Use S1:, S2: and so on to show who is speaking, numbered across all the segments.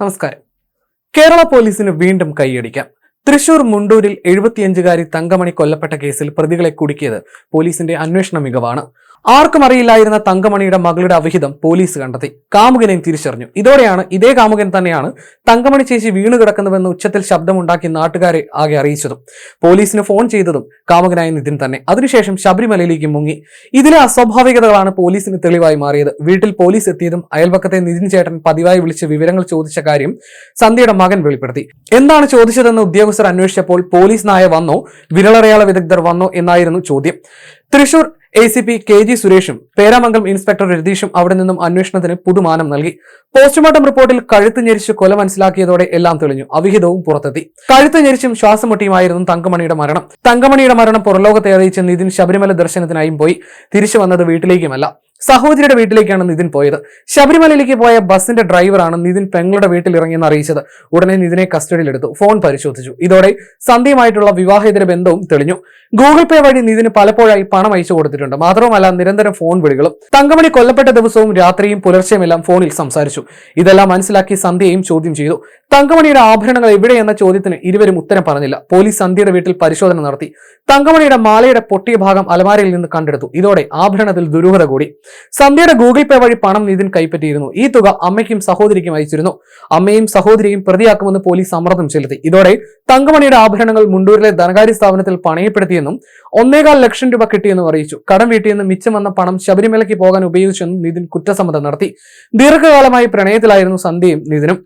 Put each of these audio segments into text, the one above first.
S1: നമസ്കാരം. കേരള പോലീസിന് വീണ്ടും കൈയടിക്കാം. തൃശൂർ മുണ്ടൂരിൽ എഴുപത്തിയഞ്ചുകാരി തങ്കമണി കൊല്ലപ്പെട്ട കേസിൽ പ്രതികളെ കുടുക്കിയത് പോലീസിന്റെ അന്വേഷണ മികവാണ്. ആർക്കും അറിയില്ലായിരുന്ന തങ്കമണിയുടെ മകളുടെ അവിഹിതം പോലീസ് കണ്ടെത്തി. കാമുകനെയും തിരിച്ചറിഞ്ഞു. ഇതോടെയാണ് ഇതേ കാമുകൻ തന്നെയാണ് തങ്കമണി ചേച്ചി വീണു കിടക്കുന്നുവെന്ന് ഉച്ചത്തിൽ ശബ്ദമുണ്ടാക്കി നാട്ടുകാരെ ആകെ അറിയിച്ചതും. പോലീസിന് ഫോൺ ചെയ്തതും കാമുകനായ നിതിൻ തന്നെ. അതിനുശേഷം ശബരിമലയിലേക്ക് മുങ്ങി. ഇതിലെ അസ്വാഭാവികതകളാണ് പോലീസിന് തെളിവായി മാറിയത്. വീട്ടിൽ പോലീസ് എത്തിയതും അയൽപക്കത്തെ നിതിൻ ചേട്ടൻ പതിവായി വിളിച്ച് വിവരങ്ങൾ ചോദിച്ച കാര്യം സന്ധ്യയുടെ മകൻ വെളിപ്പെടുത്തി. എന്താണ് ചോദിച്ചതെന്ന് ഉദ്യോഗസ്ഥർ അന്വേഷിച്ചപ്പോൾ പോലീസ് നായ വന്നോ? വിരളറയാള വിദഗ്ധർ വന്നോ എന്നായിരുന്നു ചോദ്യം. Thrissur A C P K G സുരേഷും പേരാമംഗലം ഇൻസ്പെക്ടർ രതീഷും അവിടെ നിന്നും അന്വേഷണത്തിന് പുതുമാനം നൽകി. പോസ്റ്റ്മോർട്ടം റിപ്പോർട്ടിൽ കഴുത്ത് ഞെരിച്ച് കൊല മനസ്സിലാക്കിയതോടെ എല്ലാം തെളിഞ്ഞു. അവിഹിതവും പുറത്തെത്തി. കഴുത്ത് ഞെരിച്ചും ശ്വാസം മുട്ടിയുമായിരുന്നു തങ്കമണിയുടെ മരണം. തങ്കമണിയുടെ മരണം പുറലോകത്തെ അറിയിച്ച് നിതിൻ ശബരിമല ദർശനത്തിനായും പോയി. തിരിച്ചു വന്നത് വീട്ടിലേക്കുമല്ല. സഹോദരിയുടെ വീട്ടിലേക്കാണ് നിതിൻ പോയത്. ശബരിമലയിലേക്ക് പോയ ബസിന്റെ ഡ്രൈവറാണ് നിതിൻ പെങ്ങളുടെ വീട്ടിൽ ഇറങ്ങിയെന്ന് അറിയിച്ചത്. ഉടനെ നിതിനെ കസ്റ്റഡിയിലെടുത്തു. ഫോൺ പരിശോധിച്ചു. ഇതോടെ സന്ധ്യയുമായിട്ടുള്ള വിവാഹേതര ബന്ധവും തെളിഞ്ഞു. ഗൂഗിൾ പേ വഴി നിതിന് പലപ്പോഴായി പണം അയച്ചു കൊടുത്തിട്ടുണ്ട്. മാത്രവുമല്ല നിരന്തരം ഫോൺ വിളികളും തങ്കമണി കൊല്ലപ്പെട്ട ദിവസവും രാത്രിയും പുലർച്ചെയുമെല്ലാം ഫോണിൽ സംസാരിച്ചു. ഇതെല്ലാം മനസ്സിലാക്കി സന്ധ്യയും ചോദ്യം ചെയ്തു. തങ്കമണിയുടെ ആഭരണങ്ങൾ എവിടെയെന്ന ചോദ്യത്തിന് ഇരുവരും ഉത്തരം പറഞ്ഞില്ല. പോലീസ് സന്ധ്യയുടെ വീട്ടിൽ പരിശോധന നടത്തി. തങ്കമണിയുടെ മാലയുടെ പൊട്ടിയ ഭാഗം അലമാരയിൽ നിന്ന് കണ്ടെടുത്തു. ഇതോടെ ആഭരണത്തിൽ ദുരൂഹത കൂടി. സന്ധ്യയുടെ ഗൂഗിൾ പേ വഴി പണം നിതിൻ കൈപ്പറ്റിയിരുന്നു. ഈ തുക അമ്മയ്ക്കും സഹോദരിക്കും അയച്ചിരുന്നു. അമ്മയും സഹോദരിയും പ്രതിയാക്കുമെന്ന് പോലീസ് സമ്മർദ്ദം ചെലുത്തി. ഇതോടെ തങ്കമണിയുടെ ആഭരണങ്ങൾ മുണ്ടൂരിലെ ധനകാര്യ സ്ഥാപനത്തിൽ പണയപ്പെടുത്തിയെന്നും ഒന്നേകാൽ ലക്ഷം രൂപ കിട്ടിയെന്നും അറിയിച്ചു. കടം വീട്ടിയെന്ന് മിച്ചം വന്ന പണം ശബരിമലയ്ക്ക് പോകാൻ ഉപയോഗിച്ചെന്നും നിതിൻ കുറ്റസമ്മതം നടത്തി. ദീർഘകാലമായി പ്രണയത്തിലായിരുന്നു സന്ധ്യയും നിതിനും.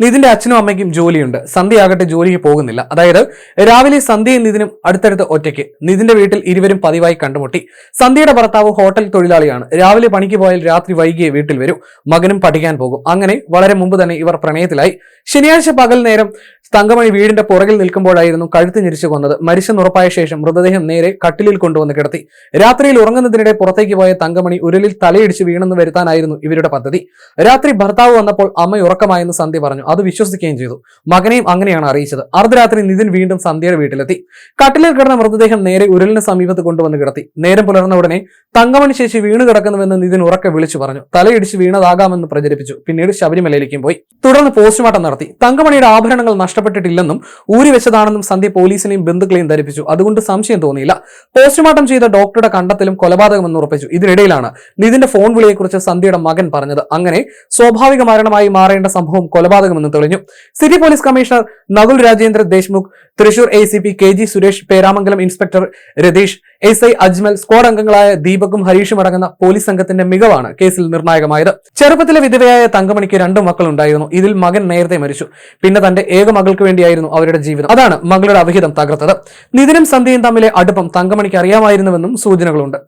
S1: നിതിന്റെ അച്ഛനും അമ്മയ്ക്കും ജോലിയുണ്ട്. സന്ധ്യയാകട്ടെ ജോലിക്ക് പോകുന്നില്ല. അതായത് രാവിലെ സന്ധ്യയും നിതിനും അടുത്തടുത്ത് ഒറ്റയ്ക്ക്. നിതിന്റെ വീട്ടിൽ ഇരുവരും പതിവായി കണ്ടുമുട്ടി. സന്ധ്യയുടെ ഭർത്താവ് ഹോട്ടൽ തൊഴിലാളിയാണ്. രാവിലെ പണിക്ക് പോയാൽ രാത്രി വൈകിയേ വീട്ടിൽ വരും. മകനും പഠിക്കാൻ പോകും. അങ്ങനെ വളരെ മുമ്പ് തന്നെ ഇവർ പ്രണയത്തിലായി ശനിയാഴ്ച പകൽ നേരം തങ്കമണി വീടിന്റെ പുറകിൽ നിൽക്കുമ്പോഴായിരുന്നു കഴുത്ത് ഞെരിച്ചു കൊന്നത്. മരിച്ചെന്നുറപ്പായ ശേഷം മൃതദേഹം നേരെ കട്ടിലിൽ കൊണ്ടുവന്ന് കിടത്തി. രാത്രിയിൽ ഉറങ്ങുന്നതിനിടെ പുറത്തേക്ക് പോയ തങ്കമണി ഉരലിൽ തലയിടിച്ച് വീണെന്ന് വരുത്താനായിരുന്നു ഇവരുടെ പദ്ധതി. രാത്രി ഭർത്താവ് വന്നപ്പോൾ അമ്മ ഉറക്കമായെന്ന് സന്ധ്യ പറഞ്ഞു. അത് വിശ്വസിക്കുകയും ചെയ്തു. മകനെയും അങ്ങനെയാണ് അറിയിച്ചത്. അർദ്ധരാത്രി നിതിൻ വീണ്ടും സന്ധ്യയുടെ വീട്ടിലെത്തി. കട്ടിലിൽ കിടന്ന മൃതദേഹം നേരെ ഉരലിന് സമീപത്ത് കൊണ്ടുവന്ന് കിടത്തി. നേരം പുലർന്ന ഉടനെ തങ്കമണി ശേഷി വീണ് കിടക്കുന്നുവെന്ന് നിതിൻ ഉറക്കെ വിളിച്ചു പറഞ്ഞു. തലയിടിച്ച് വീണതാകാമെന്ന് പ്രചരിപ്പിച്ചു. പിന്നീട് ശബരിമലയിലേക്കും പോയി. തുടർന്ന് പോസ്റ്റ്മോർട്ടം നടത്തി. തങ്കമണിയുടെ ആഭരണങ്ങൾ നഷ്ടപ്പെട്ടിട്ടില്ലെന്നും ഊരി വെച്ചതാണെന്നും സന്ധ്യ പോലീസിനെയും ബന്ധുക്കളെയും ധരിപ്പിച്ചു. അതുകൊണ്ട് സംശയം തോന്നിയില്ല. പോസ്റ്റ്മോർട്ടം ചെയ്ത ഡോക്ടറുടെ കണ്ടെത്തലും കൊലപാതകമെന്ന് ഉറപ്പിച്ചു. ഇതിനിടയിലാണ് നിതിന്റെ ഫോൺ വിളിയെക്കുറിച്ച് സന്ധ്യയുടെ മകൻ പറഞ്ഞത്. അങ്ങനെ സ്വാഭാവിക മരണമായി മാറേണ്ട സംഭവം കൊലപാതകമെന്ന് തെളിഞ്ഞു. City police commissioner Nakul Rajendra Deshmukh Thrissur A C P K G Suresh Peramangalam inspector Ratheesh S I Ajmal squad അംഗങ്ങളായ ദീപകും ഹരീഷും അടങ്ങുന്ന പോലീസ് സംഘത്തിന്റെ മികവാണ് കേസിൽ നിർണായകമായത്. ചെറുപ്പത്തിലെ വിധവയായ തങ്കമണിക്ക് രണ്ടു മക്കളുണ്ടായിരുന്നു. ഇതിൽ മകൻ നേരത്തെ മരിച്ചു. പിന്നെ തന്റെ ഏക മകൾക്ക് വേണ്ടിയായിരുന്നു അവരുടെ ജീവിതം. അതാണ് മകളുടെ അവിഹിതം തകർത്തത്. നിതിനും സന്ധ്യയും തമ്മിലെ അടുപ്പം തങ്കമണിക്ക് അറിയാമായിരുന്നുവെന്നും സൂചനകളുണ്ട്.